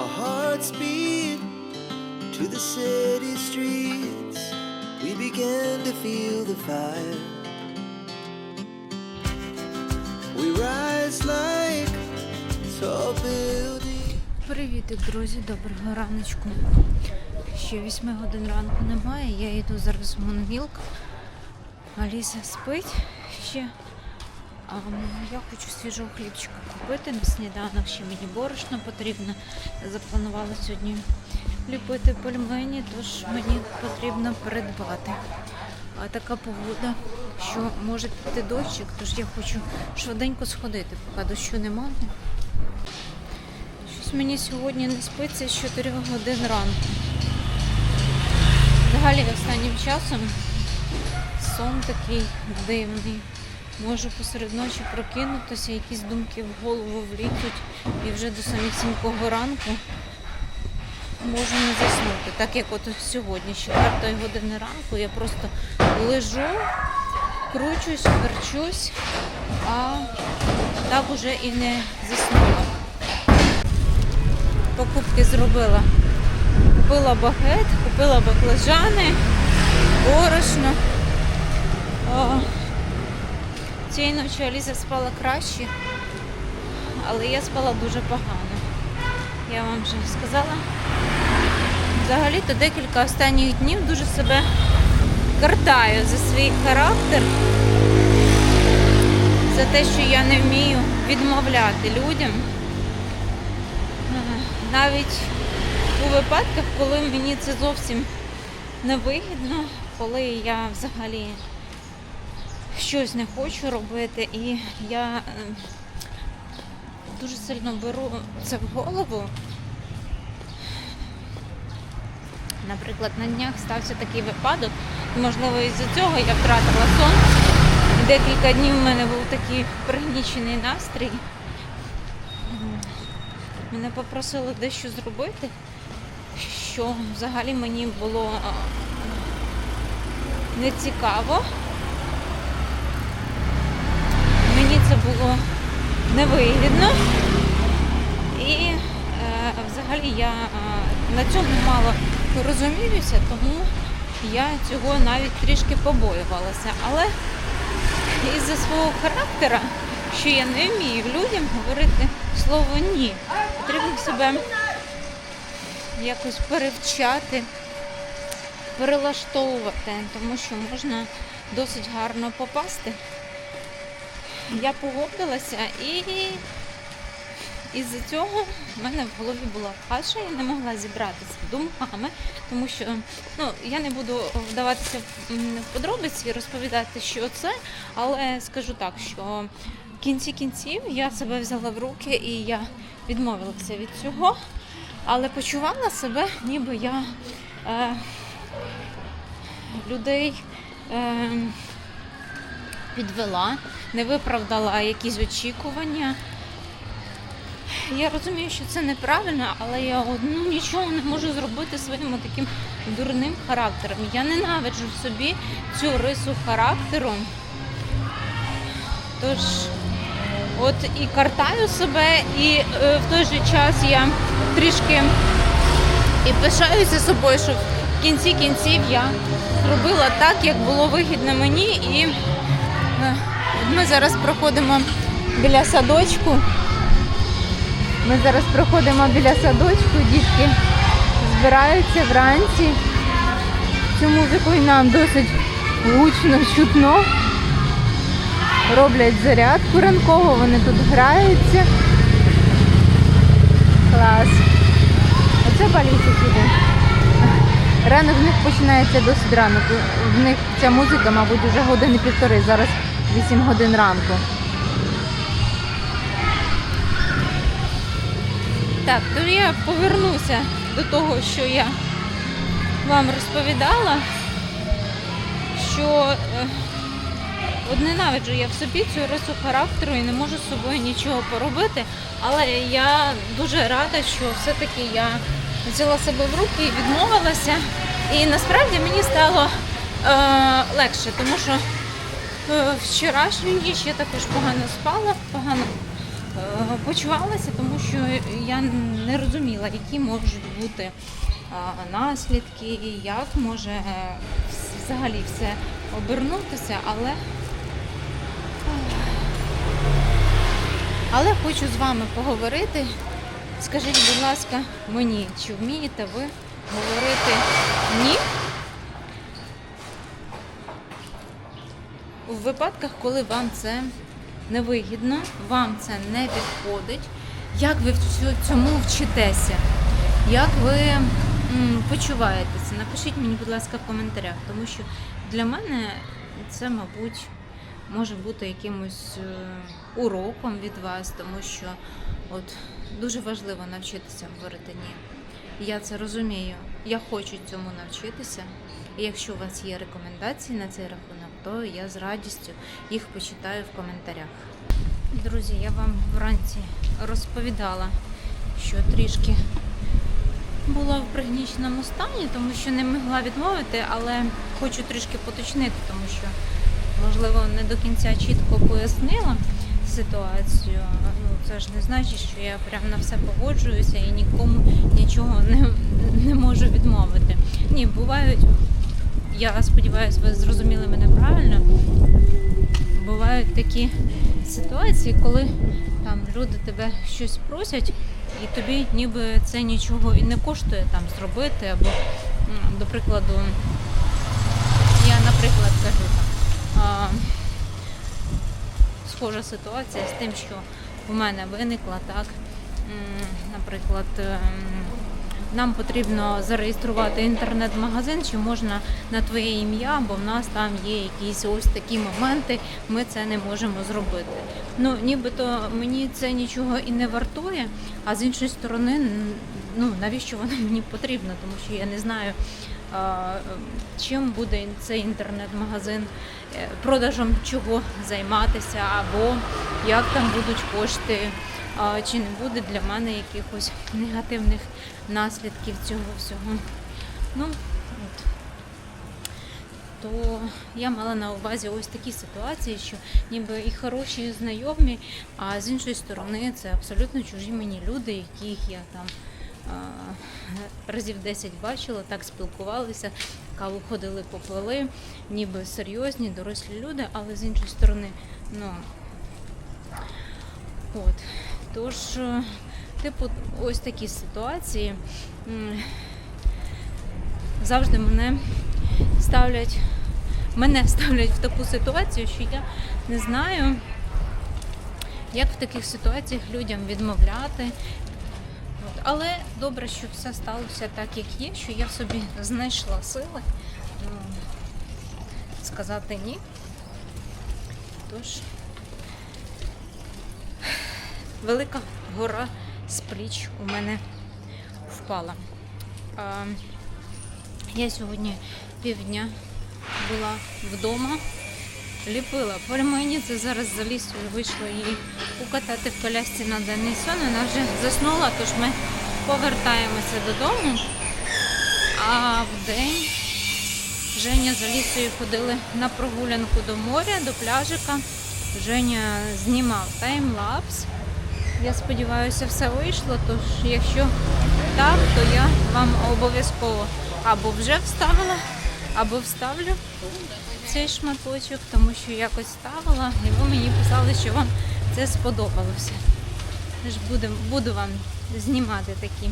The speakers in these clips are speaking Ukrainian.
Our hearts beat to the city streets. We began to feel the fire. We rise like tall buildings. Привітик, друзі, доброго раночку. Ще 8 годин ранку немає. Я йду зараз в Монвілк. Аліса спить ще. А я хочу свіжого хлібчика купити на сніданок. Ще мені борошно потрібно. Запланувала сьогодні ліпити пельмені, тож мені потрібно придбати. А така погода, що може піти дощик, тож я хочу швиденько сходити, поки дощу немає. Щось мені сьогодні не спиться з 4 годин ранку. Взагалі останнім часом сон такий дивний. Можу посеред ночі прокинутися, якісь думки в голову влізуть і вже до самісінького ранку можу не заснути. Так як от сьогодні, з 4 години ранку, я просто лежу, кручусь, верчусь, а так уже і не заснула покупки зробила. Купила багет, купила баклажани, борошно. Цієї ночі Аліса спала краще, але я спала дуже погано. Я вам вже сказала. Взагалі-то декілька останніх днів дуже себе картаю за свій характер, за те, що я не вмію відмовляти людям навіть у випадках, коли мені це зовсім не вигідно, коли я взагалі щось не хочу робити, і я е, дуже сильно беру це в голову. Наприклад, на днях стався такий випадок, можливо, із-за цього я втратила сон. Декілька днів в мене був такий пригнічений настрій. Мене попросили дещо зробити, що взагалі мені було а, не цікаво. Мені це було невигідно. І е, взагалі я е, на цьому мало розуміюся, тому я цього навіть трішки побоювалася. Але із-за свого характера, що я не вмію людям говорити слово ні. Потрібно себе якось перевчати, перелаштовувати, тому що можна досить гарно попасти. Я погодилася і із-за цього в мене в голові була каша, я не могла зібратися думками, тому що ну, я не буду вдаватися в подробиці і розповідати, що це, але скажу так, що в кінці кінців я себе взяла в руки і я відмовилася від цього, але почувала себе, ніби я е, людей е, підвела, не виправдала якісь очікування. Я розумію, що це неправильно, але я ну, нічого не можу зробити своїм таким дурним характером. Я ненавиджу в собі цю рису характеру. Тож, от і картаю себе, і е, в той же час я трішки і пишаюся собою, що в кінці кінців я зробила так, як було вигідно мені. І е, ми зараз проходимо біля садочку. Ми зараз проходимо біля садочку, дітки збираються вранці. Цю музику і нам досить гучно, чутно. Роблять зарядку ранкову, вони тут граються. Клас. Оце балісик іде. Ранок в них починається досить рано. В них ця музика, мабуть, вже години півтори, зараз 8 годин ранку. Так, то я повернуся до того, що я вам розповідала, що е, от ненавиджу я в собі цю рису характеру і не можу з собою нічого поробити, але я дуже рада, що все-таки я взяла себе в руки і відмовилася. І насправді мені стало е, легше, тому що вчорашню ніч я також погано спала, погано почувалася, тому що я не розуміла, які можуть бути е, наслідки, і як може е, взагалі все обернутися, але. Але хочу з вами поговорити. Скажіть, будь ласка, мені, чи вмієте ви говорити ні? У випадках, коли вам це невигідно, вам це не підходить, як ви в цьому вчитеся? Як ви почуваєтеся? Напишіть мені, будь ласка, в коментарях, тому що для мене це, мабуть, може бути якимось е, уроком від вас, тому що от дуже важливо навчитися говорити ні. Я це розумію. Я хочу цьому навчитися. І якщо у вас є рекомендації на цей рахунок, то я з радістю їх почитаю в коментарях. Друзі, я вам вранці розповідала, що трішки була в пригніченому стані, тому що не могла відмовити, але хочу трішки поточнити, тому що, можливо, не до кінця чітко пояснила ситуацію. Ну, це ж не значить, що я прям на все погоджуюся і нікому нічого не, не можу відмовити. Ні, бувають, я сподіваюся, ви зрозуміли мене правильно. Бувають такі ситуації, коли там люди тебе щось просять, і тобі ніби це нічого і не коштує там зробити. Або, до прикладу, я, наприклад, кажу там. Схожа ситуація з тим, що у мене виникла так. Наприклад, нам потрібно зареєструвати інтернет-магазин, чи можна на твоє ім'я, бо в нас там є якісь ось такі моменти, ми це не можемо зробити. Ну, нібито мені це нічого і не вартує, а з іншої сторони, ну навіщо воно мені потрібно, тому що я не знаю. Чим буде цей інтернет-магазин, е, продажем чого займатися, або як там будуть кошти, чи не буде для мене якихось негативних наслідків цього всього. Ну, от. То я мала на увазі ось такі ситуації, що ніби і хороші і знайомі, а з іншої сторони це абсолютно чужі мені люди, яких я там разів 10 бачила, так спілкувалися, каву ходили, попили, ніби серйозні, дорослі люди, але з іншої сторони, ну от. Тож, е, типу, ось такі ситуації завжди мене ставлять, мене ставлять в таку ситуацію, що я не знаю, як в таких ситуаціях людям відмовляти. Але добре, що все сталося так, як є, що я собі знайшла сили ну, сказати ні. Тож, велика гора з пліч у мене впала. Я сьогодні півдня була вдома, ліпила пельмені. Це зараз за лісою вийшла її укатати в колясці на денний сон. Вона вже заснула, тож ми повертаємося додому. А в день Женя за лісою ходили на прогулянку до моря, до пляжика. Женя знімав таймлапс. Я сподіваюся, все вийшло. Тож, якщо так, то я вам обов'язково або вже вставила, або вставлю цей шматочок, тому що якось ставила, і ви мені писали, що вам це сподобалося. Тож буду, буду вам знімати такі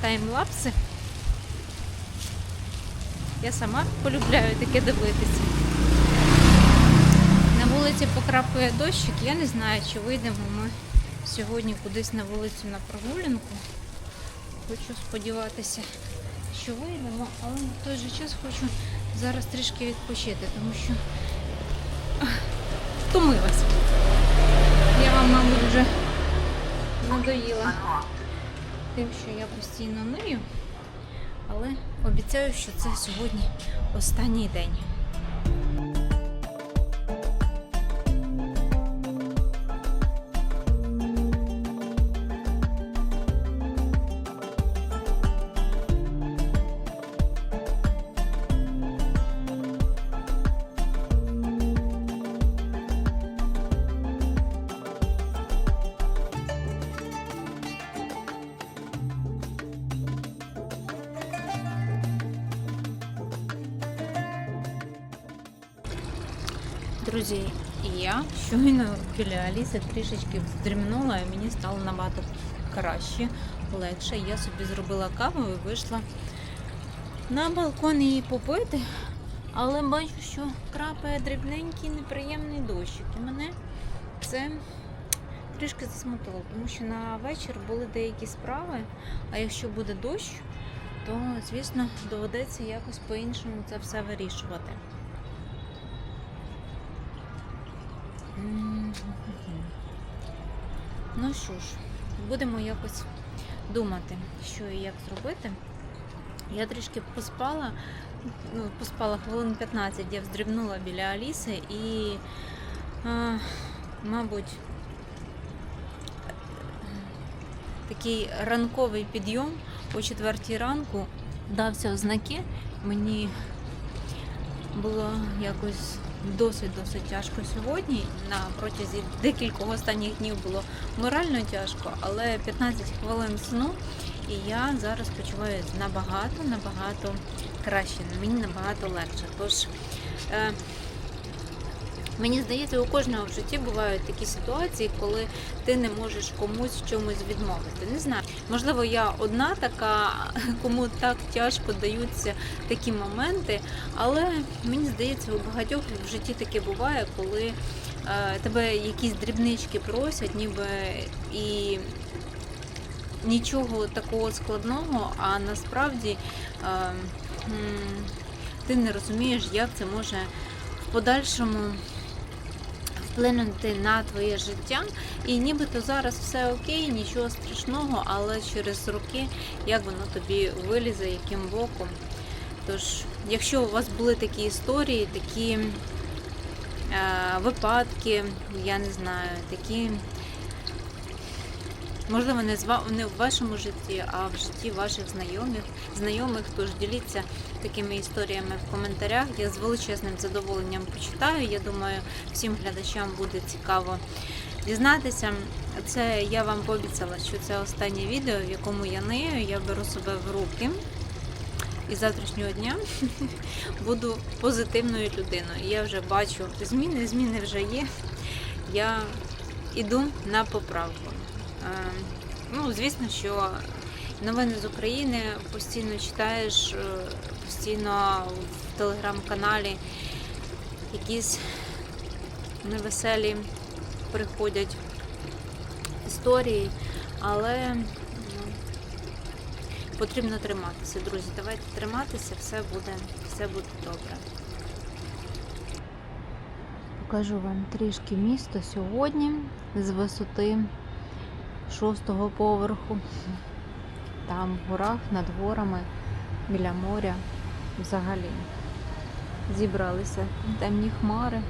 таймлапси. Я сама полюбляю таке дивитися. На вулиці покрапує дощик. Я не знаю, чи вийдемо ми сьогодні кудись на вулицю на прогулянку. Хочу сподіватися, що вийдемо, але в той же час хочу зараз трішки відпочити, тому що втомилась. Я вам, мабуть, вже надоїла тим, що я постійно нию, але обіцяю, що це сьогодні останній день. Друзі, я щойно біля Аліси трішечки вздремнула, і мені стало набагато краще, легше. Я собі зробила каву і вийшла на балкон її попити, але бачу, що крапає дрібненький неприємний дощик. І мене це трішки засмутило, тому що на вечір були деякі справи, а якщо буде дощ, то звісно доведеться якось по-іншому це все вирішувати. Ну що ж, будемо якось думати, що і як зробити. Я трішки поспала, ну, поспала хвилин 15, я вздрібнула біля Аліси і, а, мабуть, такий ранковий підйом о четвертій ранку дався в знаки. Мені було якось досить-досить тяжко сьогодні. На протязі декількох останніх днів було морально тяжко, але 15 хвилин сну, і я зараз почуваюся набагато, набагато краще. Мені набагато легше. Тож е, мені здається, у кожного в житті бувають такі ситуації, коли ти не можеш комусь чомусь відмовити. Не знаю, можливо, я одна така, кому так тяжко даються такі моменти, але мені здається, у багатьох в житті таке буває, коли е, тебе якісь дрібнички просять, ніби і нічого такого складного, а насправді е, ти не розумієш, як це може в подальшому вплинути на твоє життя. І нібито зараз все окей, нічого страшного, але через роки як воно тобі вилізе, яким боком. Тож, якщо у вас були такі історії, такі е, випадки, я не знаю, такі, можливо, не, в вашому житті, а в житті ваших знайомих, знайомих, тож діліться такими історіями в коментарях. Я з величезним задоволенням почитаю. Я думаю, всім глядачам буде цікаво дізнатися. Це я вам пообіцяла, що це останнє відео, в якому я нею, я беру себе в руки. І з завтрашнього дня буду позитивною людиною. Я вже бачу зміни, зміни вже є. Я іду на поправку. Е, Ну, звісно, що новини з України постійно читаєш, е, постійно в телеграм-каналі якісь невеселі приходять історії, але ну, потрібно триматися, друзі. Давайте триматися, все буде, все буде добре. Покажу вам трішки місто сьогодні з висоти шостого поверху. Там в горах, над горами, біля моря взагалі. Зібралися темні хмари.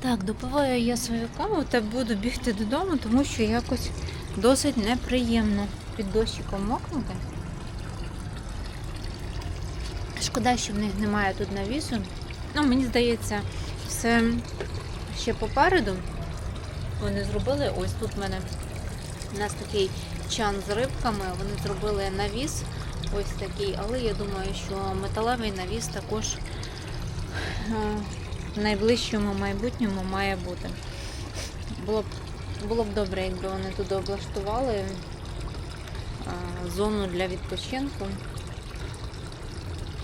Так, допиваю я свою каву та буду бігти додому, тому що якось досить неприємно під дощиком мокнути. Шкода, що в них немає тут навісу. Ну, мені здається, все ще попереду. Вони зробили, ось тут в мене у нас такий чан з рибками, вони зробили навіс ось такий, але я думаю, що металевий навіс також е, в найближчому майбутньому має бути. Було б, було б добре, якби вони туди облаштували зону для відпочинку.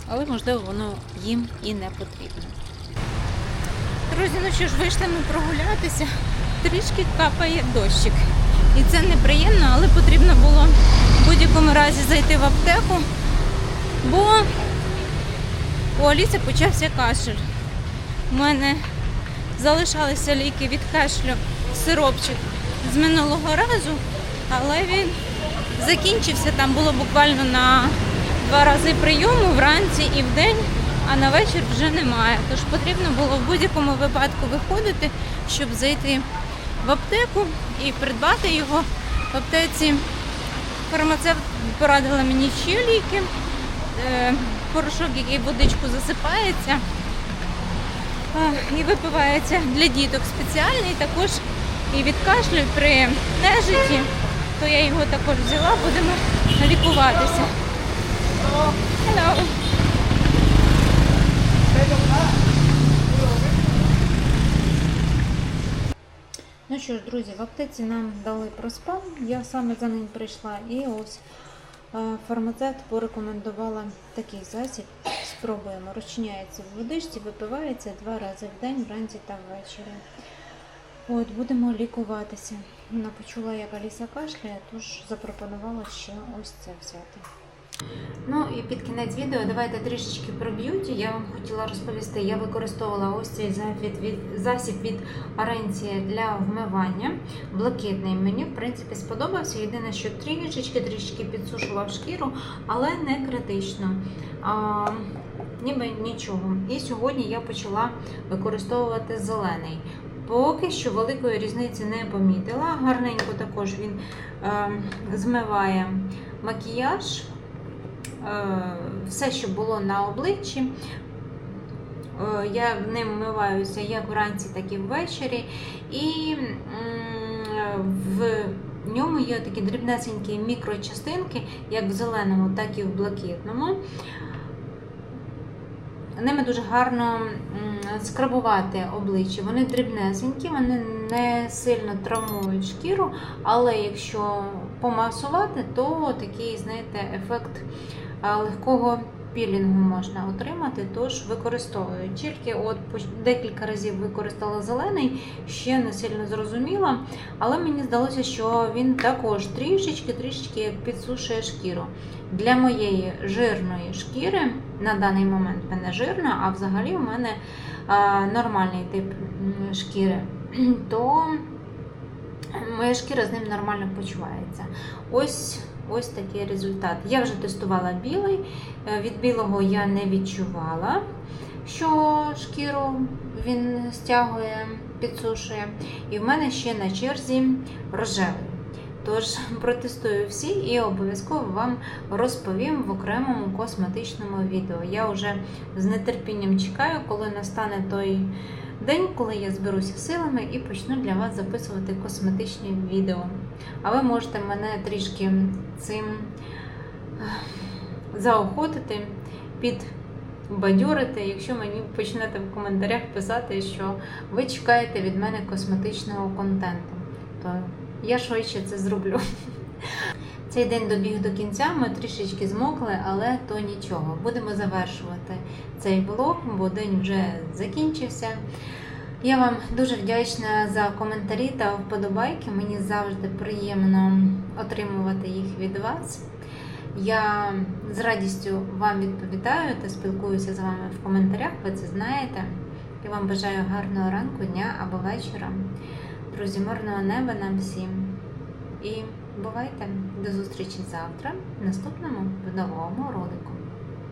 Але, можливо, воно їм і не потрібно. Друзі, ну що ж, вийшли ми прогулятися. Трішки капає дощик. І це неприємно, але потрібно було в будь-якому разі зайти в аптеку, бо у Аліси почався кашель. У мене залишалися ліки від кашлю сиропчик з минулого разу, але він закінчився. Там було буквально на два рази прийому вранці і вдень, а на вечір вже немає. Тож потрібно було в будь-якому випадку виходити, щоб зайти в аптеку і придбати його в аптеці. Фармацевт порадила мені ще ліки, е, порошок, який водичку засипається. І випивається для діток спеціальний, також і від кашлю при нежиті, то я його також взяла, будемо лікуватися. Hello. Ну що ж, друзі, в аптеці нам дали проспам. Я саме за ним прийшла. І ось е, фармацевт порекомендувала такий засіб. Спробуємо. Розчиняється в водичці, випивається два рази в день, вранці та ввечері. От, будемо лікуватися. Вона почула, як Аліса кашляє, тож запропонувала ще ось це взяти. Ну і під кінець відео давайте трішечки про б'юті. Я вам хотіла розповісти, я використовувала ось цей засіб від, засіб від Аренція для вмивання. Блакитний мені, в принципі, сподобався. Єдине, що трішечки трішечки підсушував шкіру, але не критично. А, ніби нічого. І сьогодні я почала використовувати зелений. Поки що великої різниці не помітила. Гарненько також він е, змиває макіяж. Е, все, що було на обличчі. Е, Я ним вмиваюся як вранці, так і ввечері. І м, в ньому є такі дрібнесенькі мікрочастинки, як в зеленому, так і в блакитному. Ними дуже гарно скрабувати обличчя. Вони дрібнесенькі, вони не сильно травмують шкіру, але якщо помасувати, то такий, знаєте, ефект легкого пілінгу можна отримати, тож використовую. Тільки от декілька разів використала зелений, ще не сильно зрозуміла, але мені здалося, що він також трішечки трішечки підсушує шкіру. Для моєї жирної шкіри на даний момент мене жирна, а взагалі у мене нормальний тип шкіри, то моя шкіра з ним нормально почувається. Ось ось такий результат. Я вже тестувала білий, е, від білого я не відчувала, що шкіру він стягує, підсушує. І в мене ще на черзі рожевий. Тож протестую всі і обов'язково вам розповім в окремому косметичному відео. Я вже з нетерпінням чекаю, коли настане той день, коли я зберуся силами і почну для вас записувати косметичні відео. А ви можете мене трішки цим ех, заохотити, підбадьорити, якщо мені почнете в коментарях писати, що ви чекаєте від мене косметичного контенту. То я швидше це зроблю. Цей день добіг до кінця, ми трішечки змокли, але то нічого. Будемо завершувати цей влог, бо день вже закінчився. Я вам дуже вдячна за коментарі та вподобайки. Мені завжди приємно отримувати їх від вас. Я з радістю вам відповідаю та спілкуюся з вами в коментарях, ви це знаєте. Я вам бажаю гарного ранку, дня або вечора. Друзі, мирного неба нам всім. І бувайте до зустрічі завтра в наступному видовому ролику.